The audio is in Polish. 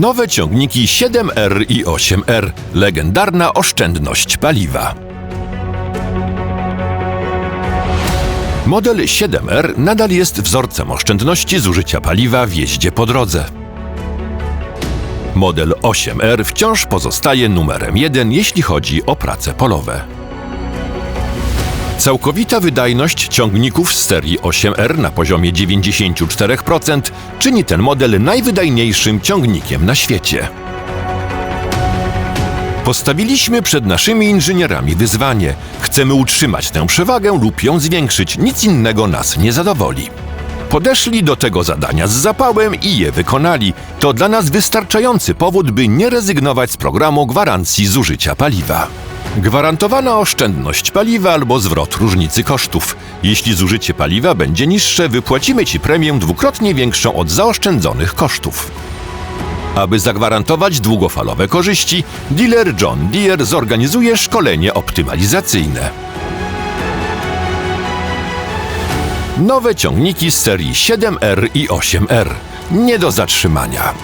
Nowe ciągniki 7R i 8R. Legendarna oszczędność paliwa. Model 7R nadal jest wzorcem oszczędności zużycia paliwa w jeździe po drodze. Model 8R wciąż pozostaje numerem jeden, jeśli chodzi o prace polowe. Całkowita wydajność ciągników z serii 8R na poziomie 94% czyni ten model najwydajniejszym ciągnikiem na świecie. Postawiliśmy przed naszymi inżynierami wyzwanie. Chcemy utrzymać tę przewagę lub ją zwiększyć, nic innego nas nie zadowoli. Podeszli do tego zadania z zapałem i je wykonali. To dla nas wystarczający powód, by nie rezygnować z programu gwarancji zużycia paliwa. Gwarantowana oszczędność paliwa albo zwrot różnicy kosztów. Jeśli zużycie paliwa będzie niższe, wypłacimy Ci premię dwukrotnie większą od zaoszczędzonych kosztów. Aby zagwarantować długofalowe korzyści, dealer John Deere zorganizuje szkolenie optymalizacyjne. Nowe ciągniki z serii 7R i 8R. Nie do zatrzymania.